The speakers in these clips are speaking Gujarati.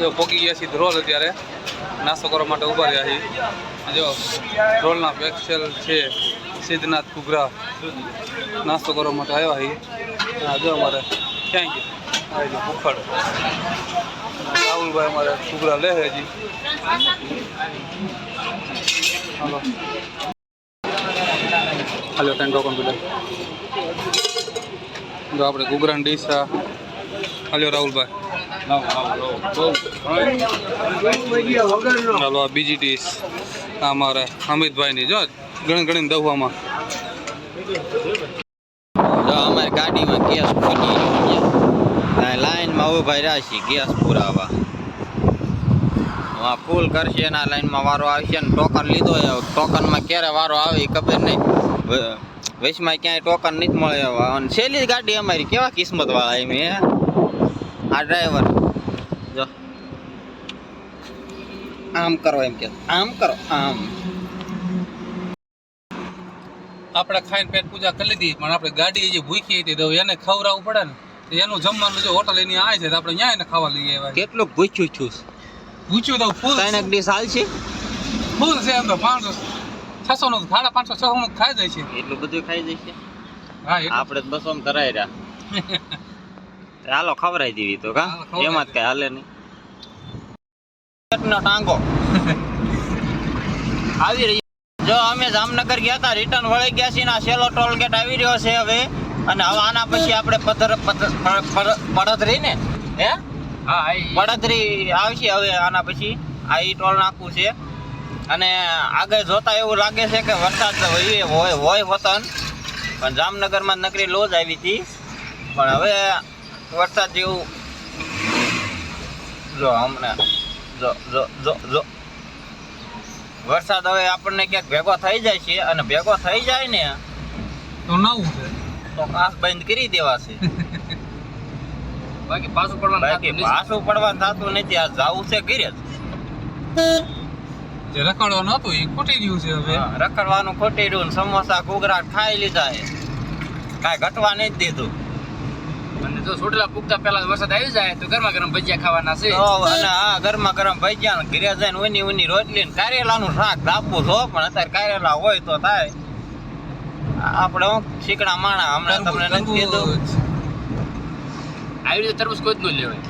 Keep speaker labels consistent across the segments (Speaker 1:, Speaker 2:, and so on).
Speaker 1: જો પોકી ગયા છીએ ધ્રોલ અત્યારે. નાસ્તો કરવા માટે ઊભા રહ્યા છીએ. જો ધ્રોલના પેક્સેલ છે સિદ્ધનાથ કુગરા નાસ્તો કરવા માટે આવ્યા છીએ. હા જો અમારે ક્યાં ગયા? આવી જો ભૂખડ. રાહુલભાઈ અમારે ઘૂઘરા લે હજી. હલો. હાલો ટેન જો આપણે ઘૂઘરાની ડીશ. હાલ્યો રાહુલભાઈ. ચાલો, આ બીજી ડીશ અમારે અમિતભાઈની, જો, ગણી ગણીને દવામાં
Speaker 2: જો, અમારી ગાડીમાં ગેસ ફૂટી ગયો લાઈનમાં ઊભા રહ્યા છીએ ગેસ પુરાવા. ફૂલ કરશે, એના લાઈનમાં વારો આવશે ને ટોકન લીધો ટોકનમાં ક્યારે વારો આવે ખબર નહીં. વ- ક્યાંય ટોકન નહીં મળે અને છેલ્લી ગાડી અમારી, કેવા કિસ્મત વાળા એમ આ ડ્રાઈવર જો. આમ કરો એમ કે. આમ કરો આમ.
Speaker 1: આપણે ખાઈને પેટ પૂજા કરી લીધી પણ આપણે ગાડી જે ભૂખી હતી તો એને ખવડાવવું પડે ને. એનું જમવાનું જો હોટલ એની આવે છે તો આપણે ન્યાય ને ખાવા લઈ આવ્યા
Speaker 2: કેટલું ભૂચ્યું છું?
Speaker 1: ભૂચ્યું તો ફૂલ.
Speaker 2: ત્રણ ડીશ હાલ છે
Speaker 1: ફૂલ છે એમ તો પાંચસો છસો નું સાડા પાંચસો છસો નું ખાઈ જાય છે.
Speaker 2: એટલું બધું ખાઈ જશે?
Speaker 1: હા એટલે.
Speaker 2: આપણે બસો ધરાઈ રહ્યા. હાલો ખવરાઈ દેવી તો કા? એમાં જ કઈ હાલે નહીં. ટાંગો આવી રહી. જો અમે જામનગર ગયા હતા રિટર્ન વળી ગયા છીએ આ સેલો ટોલ ગેટ આવી રહ્યો છે હવે. અને હવે આના પછી આપણે પથર પડદરી ને? હે?
Speaker 1: હા
Speaker 2: પડદરી આવશે હવે આના પછી. આ ઈ ટોલ નાખવું છે. અને આગળ જોતા એવું લાગે છે કે વરસાદ હોય હોય હોય વતન. પણ જામનગરમાં નકરી લોજ આવી હતી. પણ હવે વરસાદ જેવું. જો હમણાં જો જો જો જો. વરસાદ હવે આપણને ક્યાંક ભેગો થઈ જાય છે અને ભેગો થઈ જાય ને
Speaker 1: તો નવું છે.
Speaker 2: તો કાસ બંધ કરી દેવાશે
Speaker 1: બાકી પાછું પડવાનું
Speaker 2: બાકી પાછું પડવાનું થતું નથી આ જાવું છે ઘરે જ.
Speaker 1: જે રખડવાનું હતું એ ખૂટી ગયું છે હવે.
Speaker 2: રખડવાનું ખોટી રહ્યું સમોસા ઘૂઘરા ખાઈ લીધા છે. કાંઈ ઘટવા નહીં જ દીધું.
Speaker 1: અને જો છોટલા પૂગતા પહેલા વરસાદ આવી જાય તો ગરમા ગરમ ભજીયા ખાવાના છે.
Speaker 2: અને હા ગરમા ગરમ ભજીયા ઘરે જઈને ઉની ઉની રોટલી ને કારેલાનું શાક ધાપવું છો પણ અત્યારે કારેલા હોય તો થાય. આપણે શીકડા માણા હમણાં તમને નથી કીધું?
Speaker 1: આવી રીતે તરબૂચ કોઈ જ ન લેવાય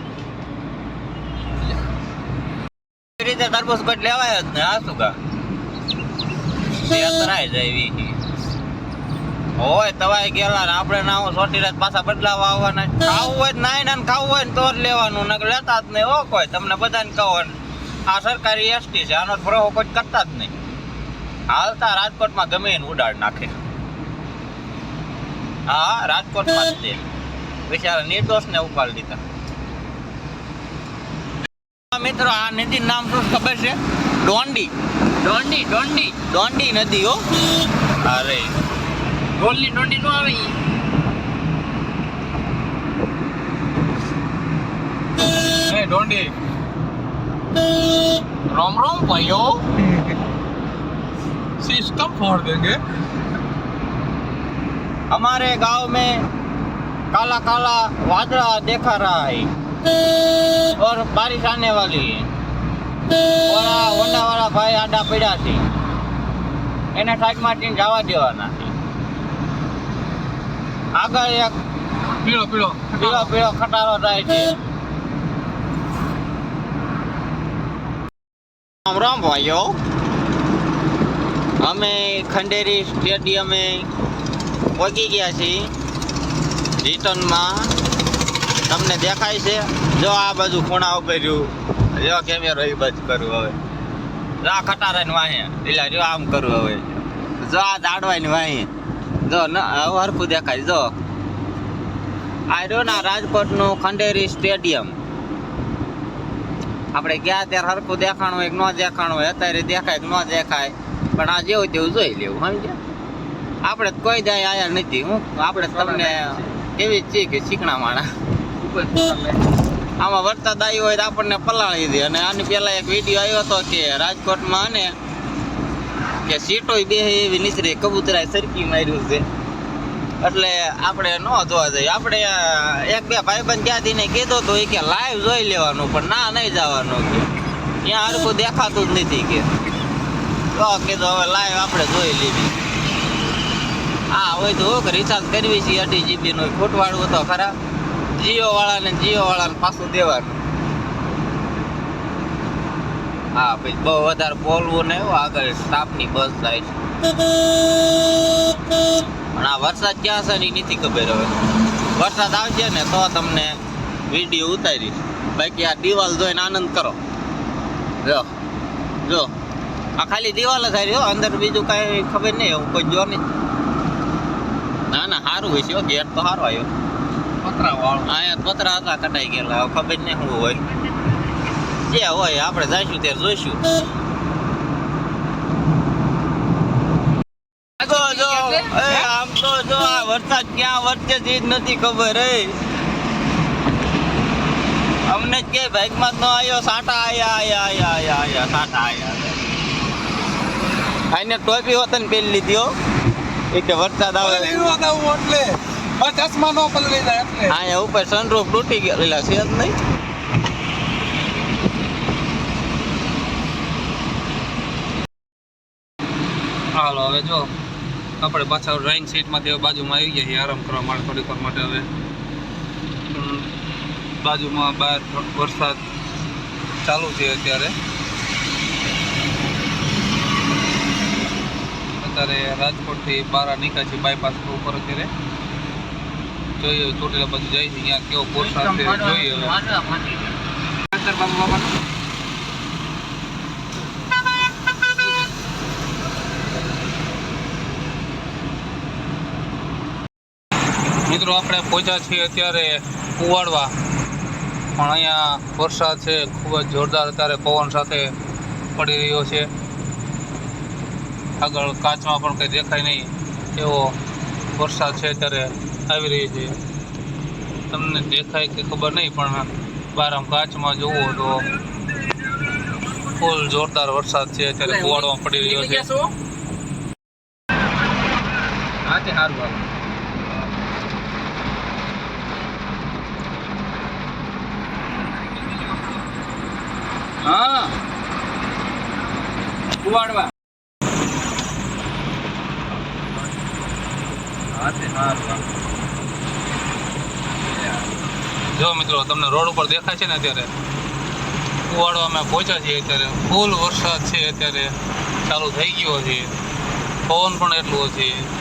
Speaker 2: રીતે તરબૂચ કોઈ લેવાય જ ને આ શું કા જાય એવી. હોય તવાય ગયેલા આપણે ના હું સોટી રાત પાછા બદલાવા આવવાના. ખાવું હોય નાઈ ને ખાવું હોય તો જ લેવાનું ને લેતા જ નહીં હો કોઈ. તમને બધાને કહો આ સરકારી એસટી છે આનો ફરો કોઈ કરતા જ નહીં. હાલતા રાજકોટમાં ગમે એને ઉડાડ નાખે. હા રાજકોટમાં જ તે. બિચારા નિર્દોષને ઉપાડી દીધા. મિત્રો આ નદી નામ શું ખબર છે? ડોંડી.
Speaker 1: દોંડી દોંડી
Speaker 2: ડોંડી નદી હો. અરે.
Speaker 1: ડોલની દોંડી નો આવે ઈ. એ દોંડી रोम रोम भाइयों सिस्टम फोड़ देंगे
Speaker 2: हमारे गांव में काला काला वादला देखा रहा है और बारिश आने वाली है और આ હોન્ડા વાળા ભાઈ આડા પડ્યા છે એને સાઈડ માંથી જવા દેવાના છે આગળ એક
Speaker 1: પીળો પીળો
Speaker 2: પીળો પીળો ખટારો થાય છે. રામ રામ ભાઈઓ, અમે ખંડેરી સ્ટેડિયમે પહોંચી ગયા છીએ. રિટર્નમાં તમને દેખાય છે. જો આ બાજુ ખૂણા ઉભેર્યું જો કેમેરો એ બધું કરું હવે. જો આ ખટારાની વાહી એટલે જો આમ કરું હવે. જો આ દાડવાની વાહી. હરખું દેખાય. જો. રહ્યો ના ખંડેરી સ્ટેડિયમ. આપણે ગયા ત્યારે હરખું દેખાણું હોય કે ન દેખાણું હોય, અત્યારે દેખાય ન દેખાય. પણ આ જેવું તેવું જોઈ લેવું, સમજ્યા? આપણે કોઈ જાય આયા નથી. હું, આપણે તમને એવી જ છીએ કે શીખણા માણા આમાં વરસાદ આવ્યો હોય તો આપણને પલાળી દે. અને આની પહેલા એક વીડિયો આવ્યો હતો કે રાજકોટમાં ને કે સીટો બે એવી નીચરે કબૂતરાય સરકી માર્યું છે. એટલે આપણે ન જોવા જઈએ. આપણે એક બે ભાઈબંધ ક્યાંથી ને કીધું તો એ કે લાઈવ જોઈ લેવાનું, પણ ના નહીં જવાનું કે. ત્યાં હરખું દેખાતું જ નથી કે. તો કીધું હવે લાઈવ આપણે જોઈ લેવી. હા, હોય તો હોક રિચાર્જ કરવી છે અઢી જીબી નું. ફૂટવાળું તો ખરા. જીઓ વાળાને જીઓ વાળાને પાછું દેવાનું. હા પછી બહુ વધારે બોલવું ને એવું આગળ સ્ટાફની બસ જાય છે. પણ આ વરસાદ ક્યાં છે ને ઈ નથી ખબર હવે. વરસાદ આવશે ને તો તમને વીડિયો ઉતારીશ. બાકી આ દિવાલ જોઈને આનંદ કરો. જો જો. આ ખાલી દિવાલ જ હારી અંદર બીજું કાંઈ ખબર નહીં હું કોઈ જો નહીં. ના ના સારું હોય છે ગેટ તો સારો આવ્યો.
Speaker 1: પતરા વાળો
Speaker 2: અહીંયા પતરા હતા કટાઈ ગયેલા ખબર નહીં શું હોય. જે હોય આપણે જઈશું ત્યારે જોઈશું. આગો જો એ આમ તો જો આ વરસાદ ક્યાં વરસે છે નથી ખબર એ. અમને કે બાઇકમાં જ આવ્યો સાટા આયા આયા આયા આયા આયા સાટા આયા. આઈને ટોપી હોતન પેલી લીધી હો. એ કે વરસાદ આવે
Speaker 1: એટલે. ચશ્મા નો પલળી જાય એટલે.
Speaker 2: અહીંયા ઉપર સનરૂફ તૂટી ગયેલા છે જ નહીં?
Speaker 1: હાલો, હવે જો, આપણે પાછા ડ્રાઇંગ સીટમાંથી બાજુમાં આવી ગયા આરામ કરવા માટે થોડીક વાર માટે હવે. બાજુમાં બહાર વરસાદ ચાલુ છે અત્યારે. અત્યારે રાજકોટથી બારા નીકળ્યા છે બાયપાસ ઉપર અત્યારે. જોઈએ, ચોટીલા બાજુ જાય છે અહીંયા કેવો વરસાદ છે, જોઈએ હવે. મિત્રો આપણે પહોંચ્યા છીએ અત્યારે કુવાડવા પણ અહીંયા વરસાદ છે ખૂબ જ જોરદાર અત્યારે પવન સાથે પડી રહ્યો છે. આગળ કાચમાં પણ કંઈ દેખાય નહીં એવો વરસાદ છે અત્યારે આવી રહ્યો છે. તમને દેખાય કે ખબર નહીં પણ બહાર આમ કાચમાં જુઓ તો ફૂલ જોરદાર વરસાદ છે અત્યારે કુવાડવામાં પડી રહ્યો છે. હા તે સારું હા. જો મિત્રો, તમને રોડ ઉપર દેખાય છે ને અત્યારે કુવાડવામાં પહોંચ્યા છીએ અત્યારે. ફૂલ વરસાદ છે અત્યારે. ચાલુ થઈ ગયો છે. પવન પણ એટલું છે.